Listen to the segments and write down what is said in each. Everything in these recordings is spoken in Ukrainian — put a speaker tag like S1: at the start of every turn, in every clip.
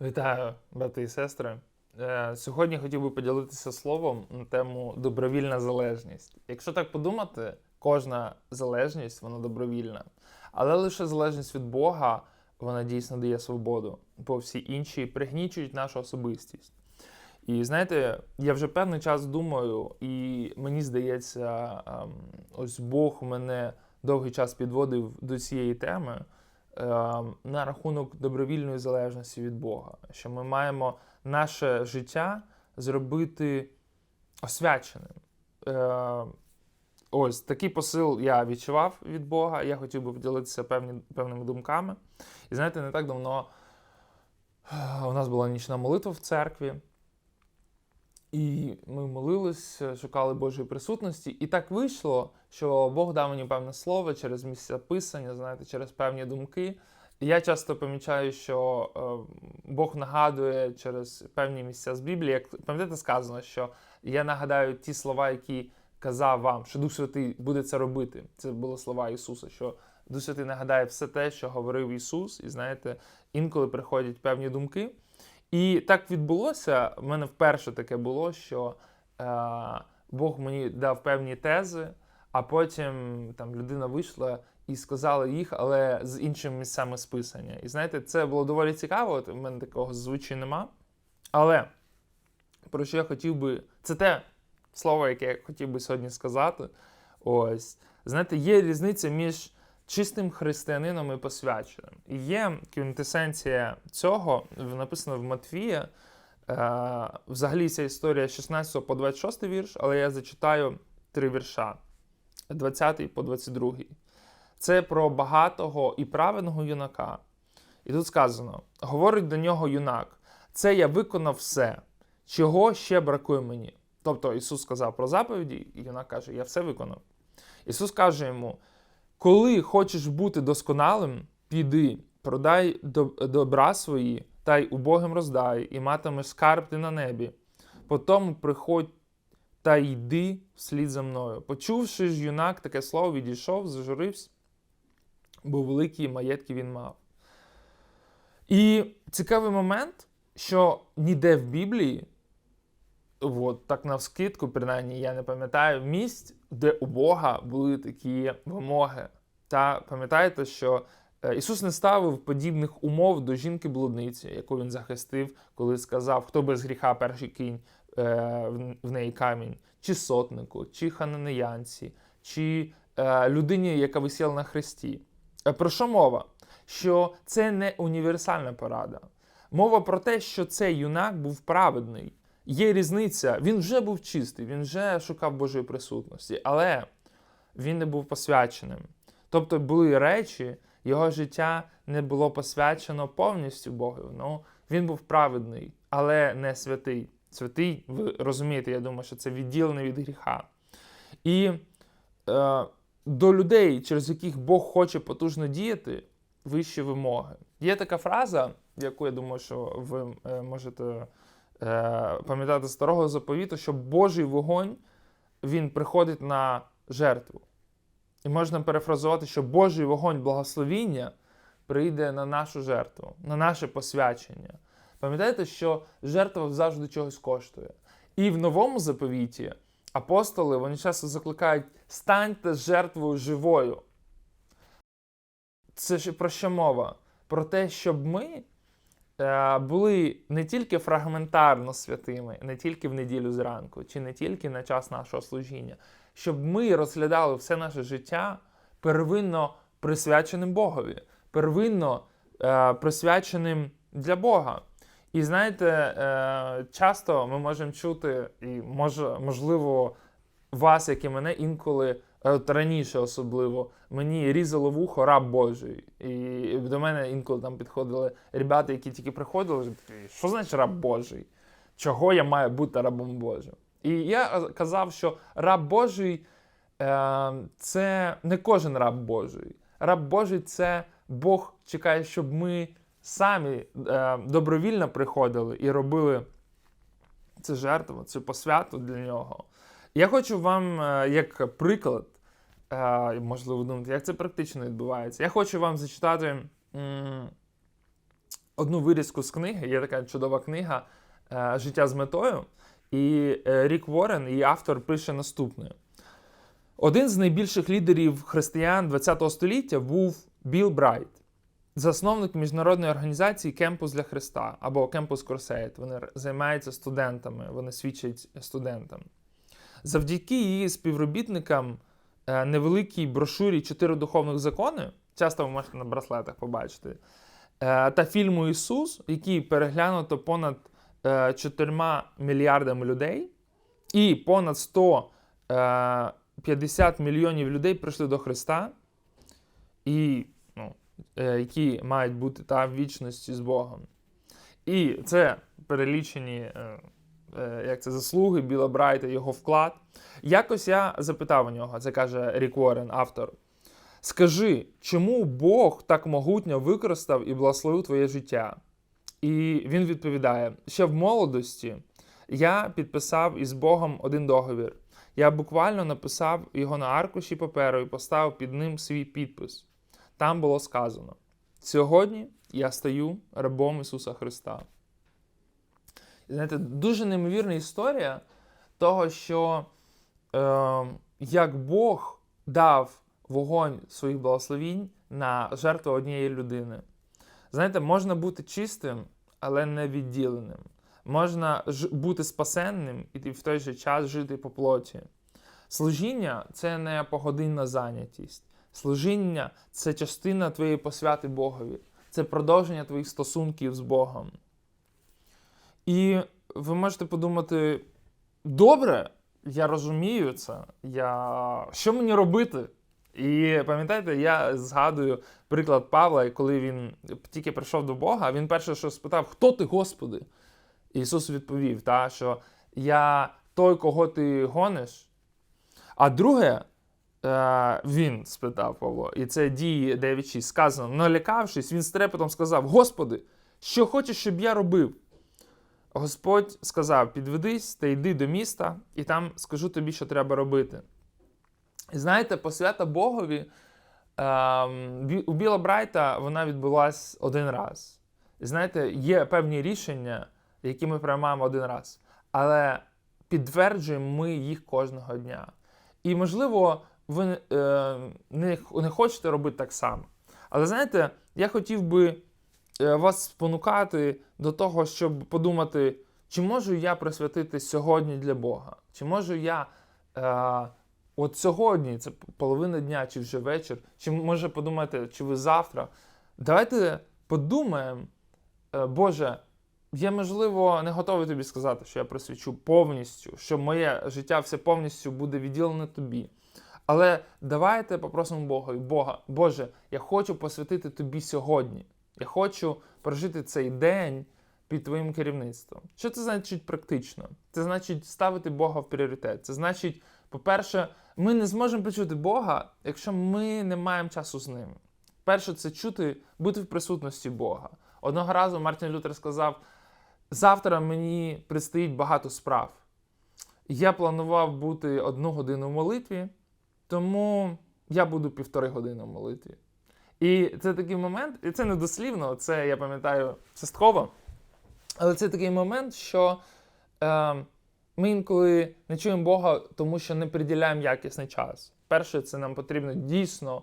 S1: Вітаю, брати і сестри. Е, Сьогодні хотів би поділитися словом на тему добровільна залежність. Якщо так подумати, кожна залежність вона добровільна, але лише залежність від Бога вона дійсно дає свободу, бо всі інші пригнічують нашу особистість. І знаєте, я вже певний час думаю, і мені здається, ем, ось Бог мене довгий час підводив до цієї теми на рахунок добровільної залежності від Бога, що ми маємо наше життя зробити освяченим. Е, Ось такий посил я відчував від Бога. Я хотів би поділитися певні, певними думками. І знаєте, не так давно е, у нас була нічна молитва в церкві. І ми молились, шукали Божої присутності. І так вийшло, що Бог дав мені певне слово через місця писання, знаєте, через певні думки. І я часто помічаю, що е, Бог нагадує через певні місця з Біблії, як пам'ятаєте, сказано, що я нагадаю ті слова, які казав вам, що Дух Святий буде це робити. Це були слова Ісуса, що Дух Святий нагадає все те, що говорив Ісус, і знаєте, інколи приходять певні думки. І так відбулося. В мене вперше таке було, що е, Бог мені дав певні тези, а потім там людина вийшла і сказала їх, але з іншими місцями списання. І знаєте, це було доволі цікаво. От в мене такого зазвичай нема. Але про що я хотів би, це те слово, яке я хотів би сьогодні сказати. Ось, знаєте, є різниця між чистим християнином і посвяченим. І є квінтесенція цього, написано в Матвія. Е, взагалі ця історія з 16 по 26 вірш, але я зачитаю три вірша: 20 по 22. Це про багатого і праведного юнака. І тут сказано: говорить до нього юнак: це я виконав все, чого ще бракує мені. Тобто Ісус сказав про заповіді, і юнак каже: Я все виконав. Ісус каже йому: коли хочеш бути досконалим, піди, продай добра свої, та й убогим роздай, і матимеш скарб ти на небі. Потім приходь та йди вслід за мною. Почувши ж, юнак таке слово, відійшов, зажурився, бо великі маєтки він мав. І цікавий момент, що ніде в Біблії, от так навскидку, принаймні, я не пам'ятаю місць, де у Бога були такі вимоги. Та пам'ятаєте, що Ісус не ставив подібних умов до жінки-блудниці, яку він захистив, коли сказав, хто без гріха перший кінь в неї камінь, чи сотнику, чи хананеянці, чи людині, яка висіла на хресті. Про що мова? Що це не універсальна порада. Мова про те, що цей юнак був праведний. Є різниця, він вже був чистий, він вже шукав Божої присутності, але він не був посвяченим. Тобто були речі, його життя не було посвячено повністю Богу. Ну, Він був праведний, але не святий. Святий, ви розумієте, я думаю, що це відділений від гріха. І е, до людей, через яких Бог хоче потужно діяти, вищі вимоги. Є така фраза, яку я думаю, що ви е, можете пам'ятати старого заповіту, що Божий вогонь він приходить на жертву. І можна перефразувати, що Божий вогонь благословіння прийде на нашу жертву, на наше посвячення. Пам'ятаєте, що жертва завжди чогось коштує. І в новому заповіті апостоли вони часто закликають: станьте жертвою живою. Це ж про що мова? Про те, щоб ми е, були не тільки фрагментарно святими, не тільки в неділю зранку, чи не тільки на час нашого служіння, щоб ми розглядали все наше життя первинно присвяченим Богові, первинно е, присвяченим для Бога. І знаєте, е, часто ми можемо чути, і може, можливо, вас, як і мене, інколи от раніше особливо мені різало вухо раб Божий. І до мене інколи там підходили ребята, які тільки приходили, що значить раб Божий? Чого я маю бути рабом Божим? І я казав, що раб Божий е, це не кожен раб Божий. Раб Божий це Бог чекає, щоб ми самі е, добровільно приходили і робили це жертву, цю посвяту для нього. Я хочу вам, е, як приклад, е, можливо, думати, як це практично відбувається. Я хочу вам зачитати одну вирізку з книги. Є така чудова книга е, Життя з метою. І е, Рік Ворен, її автор, пише наступне: один з найбільших лідерів християн ХХ століття був Білл Брайт, засновник міжнародної організації Кемпус для Христа або Кемпус Кросейд. Вони займаються студентами, вони свідчать студентам. Завдяки її співробітникам невеликій брошурі Чотири духовних закони, часто ви можете на браслетах побачити, е, та фільму Ісус, який переглянуто понад е, 4 мільярдами людей, і понад 150 мільйонів людей прийшли до Христа, і, ну, е, які мають бути та в вічності з Богом. І це перелічені е, е, як це, заслуги Біла Брайта, його вклад. Якось я запитав у нього, це каже Рік Уоррен, автор. Скажи, чому Бог так могутньо використав і благословив твоє життя? І він відповідає: ще в молодості я підписав із Богом один договір. Я буквально написав його на аркуші паперу і поставив під ним свій підпис. Там було сказано: сьогодні я стаю рабом Ісуса Христа. Знаєте, дуже неймовірна історія того, що е, як Бог дав вогонь своїх благословінь на жертву однієї людини. Знаєте, можна бути чистим, але не відділеним. Можна бути спасенним і в той же час жити по плоті. Служіння це не погодинна зайнятість. Служіння це частина твоєї посвяти Богові, це продовження твоїх стосунків з Богом. І ви можете подумати: добре, я розумію це. Я... Що мені робити? І пам'ятаєте, я згадую приклад Павла, коли він тільки прийшов до Бога, він перше, що спитав: Хто ти, Господи? І Ісус відповів, та, що я той, кого ти гониш. А друге, е, він спитав Павло, і це дії 9.6, сказано, налякавшись, він з трепетом сказав: Господи, що хочеш, щоб я робив? Господь сказав: підведись та йди до міста, і там скажу тобі, що треба робити. І знаєте, посвята Богові Бі- у Біла Брайта вона відбулась один раз. І знаєте, є певні рішення, які ми приймаємо один раз, але підтверджуємо ми їх кожного дня. І, можливо, ви е, не, не хочете робити так само. Але знаєте, я хотів би е, вас спонукати до того, щоб подумати, чи можу я присвятити сьогодні для Бога? Чи можу я е, от сьогодні, це половина дня, чи вже вечір, чи може подумати, чи ви завтра? Давайте подумаємо, е, Боже, я, можливо, не готовий тобі сказати, що я присвячу повністю, що моє життя все повністю буде відділене тобі. Але давайте попросимо Бога, Бога, Боже, я хочу посвятити тобі сьогодні. Я хочу прожити цей день під твоїм керівництвом. Що це значить практично? Це значить ставити Бога в пріоритет. Це значить, по-перше, ми не зможемо почути Бога, якщо ми не маємо часу з ним. Перше, це чути, бути в присутності Бога. Одного разу Мартін Лютер сказав: завтра мені предстоїть багато справ. Я планував бути одну годину в молитві, тому я буду півтори години в молитві. І це такий момент, і це не дослівно, це я пам'ятаю частково. Але це такий момент, що е, ми інколи не чуємо Бога, тому що не приділяємо якісний час. Перше, це нам потрібно дійсно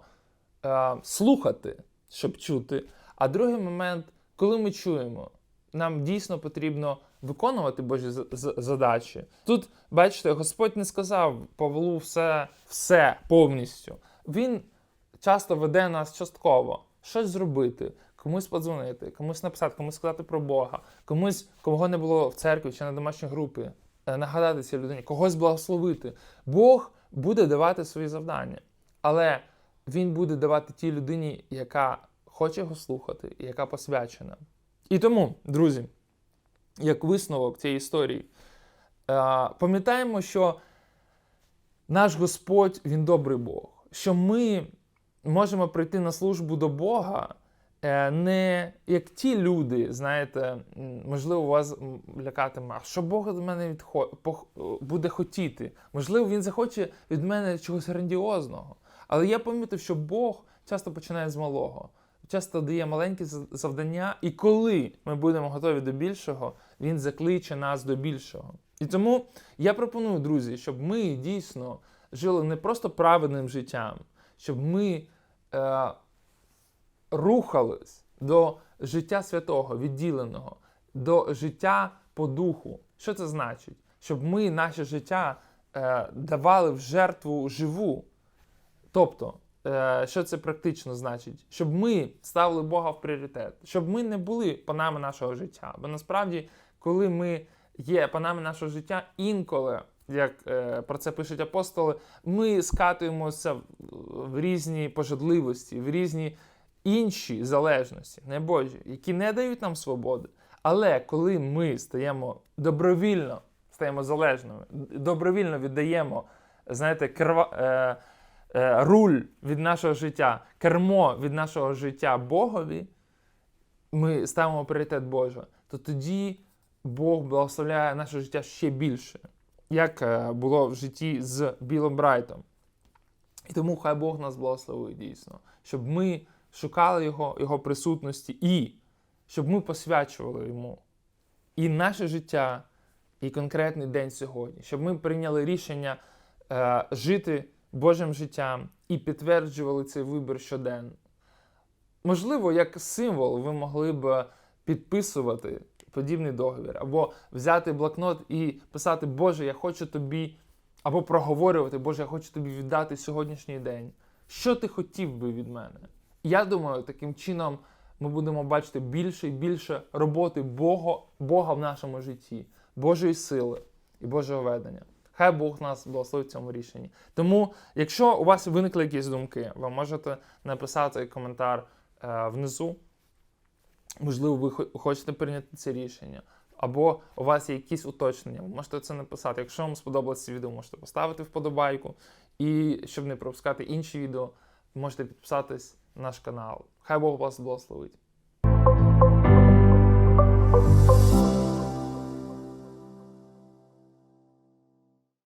S1: е, слухати, щоб чути. А другий момент, коли ми чуємо, нам дійсно потрібно виконувати Божі задачі. Тут, бачите, Господь не сказав Павлу все, все повністю. Він часто веде нас частково. Щось зробити, комусь подзвонити, комусь написати, комусь сказати про Бога, комусь, кого не було в церкві чи на домашній групі, е, нагадати цій людині, когось благословити. Бог буде давати свої завдання, але Він буде давати тій людині, яка хоче його слухати, і яка посвячена. І тому, друзі, як висновок цієї історії, е, пам'ятаємо, що наш Господь Він добрий Бог, що ми можемо прийти на службу до Бога е, не як ті люди, знаєте, можливо, вас лякатиме, а що Бог від мене відхо... пох- буде хотіти. Можливо, Він захоче від мене чогось грандіозного. Але я помітив, що Бог часто починає з малого. часто дає маленькі завдання, і коли ми будемо готові до більшого, він закличе нас до більшого. І тому я пропоную, друзі, щоб ми дійсно жили не просто праведним життям, щоб ми е, рухались до життя святого, відділеного, до життя по духу. Що це значить? Щоб ми наше життя е, давали в жертву живу. Тобто, е, що це практично значить? Щоб ми ставили Бога в пріоритет, щоб ми не були панами нашого життя. Бо насправді, коли ми є панами нашого життя, інколи, як е, про це пишуть апостоли, ми скатуємося в- різні пожадливості, в різні інші залежності, не Божі, які не дають нам свободи. Але коли ми стаємо добровільно, стаємо залежними, добровільно віддаємо, знаєте, керва, е, е, руль від нашого життя, кермо від нашого життя Богові, ми ставимо пріоритет Божого, то тоді Бог благословляє наше життя ще більше, як е, було в житті з Білом Брайтом. І тому хай Бог нас благословить дійсно, щоб ми шукали Його, Його присутності і щоб ми посвячували Йому і наше життя, і конкретний день сьогодні, щоб ми прийняли рішення е, жити Божим життям і підтверджували цей вибір щоденно. Можливо, як символ ви могли б підписувати подібний договір, або взяти блокнот і писати, Боже, я хочу тобі, або проговорювати, Боже, я хочу тобі віддати сьогоднішній день. Що ти хотів би від мене? Я думаю, таким чином ми будемо бачити більше і більше роботи Бога, Бога в нашому житті, Божої сили і Божого ведення. Хай Бог нас благословить в цьому рішенні. Тому, якщо у вас виникли якісь думки, ви можете написати коментар е, внизу можливо, ви хочете прийняти це рішення. Або у вас є якісь уточнення, ви можете це написати. Якщо вам сподобалося це відео, можете поставити вподобайку. І щоб не пропускати інші відео, можете підписатись на наш канал. Хай Бог вас благословить!